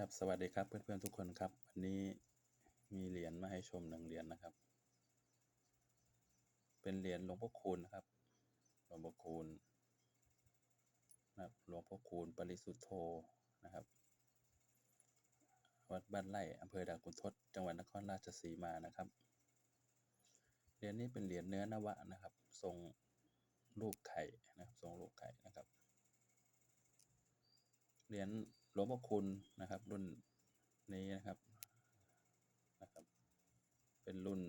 ครับสวัสดีครับเพื่อนๆทุกคนครับ วันนี้มีเหรียญมาให้ชมหนึ่งเหรียญนะครับ เป็นเหรียญหลวงพ่อคูณนะครับหลวงพ่อคูณนะครับหลวงพ่อคูณปริสุทธโธนะครับ วัดบ้านไร่อำเภอด่านขุนทดจังหวัดนครราชสีมานะครับเหรียญนี้เป็นเหรียญเนื้อนวะนะครับ ทรงรูปไข่นะครับทรงรูปไข่นะครับเหรียญ หลวงพ่อคุณนะครับ รุ่นนี้นะครับนะครับ เป็นรุ่น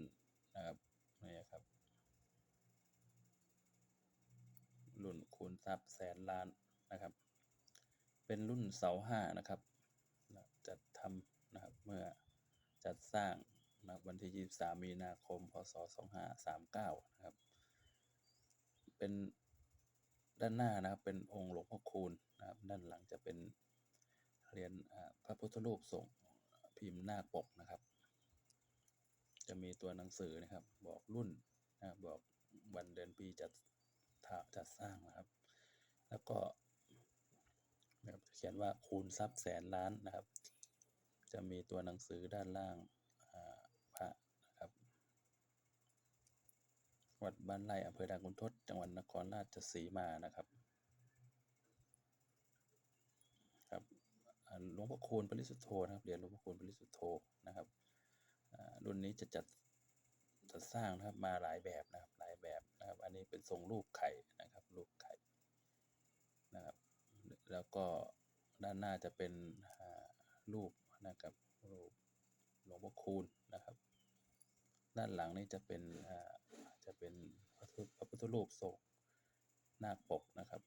นะครับนี่ครับ รุ่นคูณทรัพย์แสนล้านนะครับ เป็นรุ่นเสาห้านะครับจัดทำนะครับเมื่อจัดสร้างนะวันที่ 23 มีนาคม พศ 2539 นะครับ เป็นด้านหน้านะครับ เป็นองค์หลวงพ่อคูณนะครับ ด้านหลังจะเป็น เหรียญพระพุทธรูปทรงพิมพ์หน้าปกนะครับ จะมีตัวหนังสือนะครับ บอกรุ่นนะบอกวันเดือนปีจัดจัดสร้างนะครับ แล้วก็นะครับเขียนว่าคูณทรัพย์แสนล้านนะครับ จะมีตัวหนังสือด้านล่างพระนะครับ วัดบ้านไร่อำเภอด่านขุนทดจังหวัดนครราชสีมานะครับ หลวงพ่อคูณปริสุทธโธนะครับเหรียญหลวงพ่อคูณปริสุทธโธนะครับรุ่นนี้จะจัดจัดสร้างนะครับมาหลายแบบนะครับหลายแบบนะครับ อันนี้เป็นทรงรูปไข่นะครับรูปไข่นะครับแล้วก็ด้านหน้าจะเป็นรูปนะครับรูปหลวงพ่อคูณนะครับ ด้านหลังนี่จะเป็นจะเป็นพระพุทธรูปทรงนาคปกนะครับ